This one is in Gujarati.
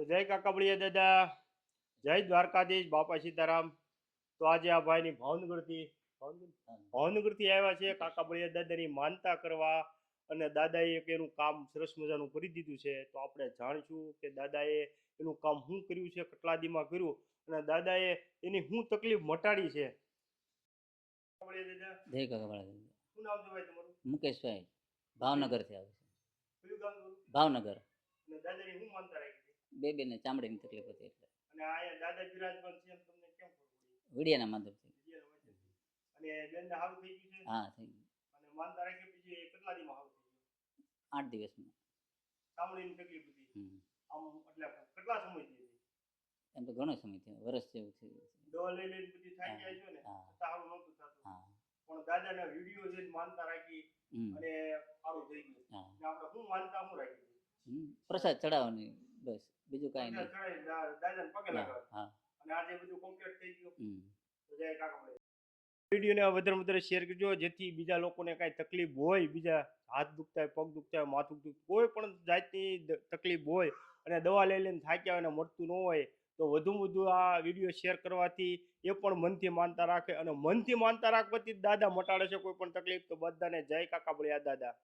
તો જય કાકાબળિયા દાદા જય દ્વારકાધીશ બાપા સીતારામ. તો આજે આ ભાઈની ભાવનગરથી ભાવનગરથી આવ્યા છે કાકાબળિયા દાદાની માનતા કરવા અને દાદાએ એક એનું કામ સરસ મજાનું કરી દીધું છે. તો આપણે જાણીશું કે દાદાએ એનું કામ શું કર્યું છે કટલાદીમાં કર્યું અને દાદાએ એની શું તકલીફ મટાડી છે. મુકેશભાઈ ભાવનગરથી આવે છે. ભાવનગર. અને દાદાની શું માનતા રાખી? છે બે બેને ચામડીની તકલીફ હતી એટલે. અને અહીંયા દાદા બિરાજમાન છે એમ તમને કેમ ખબર પડી? વીડિયાના માધ્યમથી. અને બેનને સારું થઈ ગયું છે? હા થઈ ગયું. અને માનતા રાખી પછી કેટલા દીમાં સારું થઈ ગયું? આઠ દિવસમાં. ચામડીની તકલીફ હતી. આમ એટલે કેટલા સમયથી હતી એમ તો ઘણો સમય થયો. વર્ષ જેવું. દવા લઈ લઈને જાય છો ને? સારું નહોતું થતું. હા. પણ દાદાના વીડિયો જોઈને માનતા રાખી અને સારું થઈ ગયું. આપણે શું માનતા શું રાખી પ્રસાદ ચડાવવાની બસ. બીજું કાંઈ નહીં. દાદાને પગે હા અને આજે બધું કમ્પ્લીટ થઈ ગયું. તો જય કાકા વિડીયોને વધારે વધારે શેર કરજો જેથી બીજા લોકોને કાંઈ તકલીફ હોય બીજા હાથ દુખતા હોય પગ દુખતા હોય માથું દુખતું કોઈ પણ જાતની તકલીફ હોય અને દવા લઈ લઈને થાક્યા હોય અને મળતું ન હોય તો વધુમાં વધુ આ વીડિયો શેર કરવાથી એ પણ મનથી માનતા રાખે અને મનથી માનતા રાખવાથી દાદા મટાડે છે કોઈ પણ તકલીફ તો બધાને જય કાકા બોલ્યા દાદા.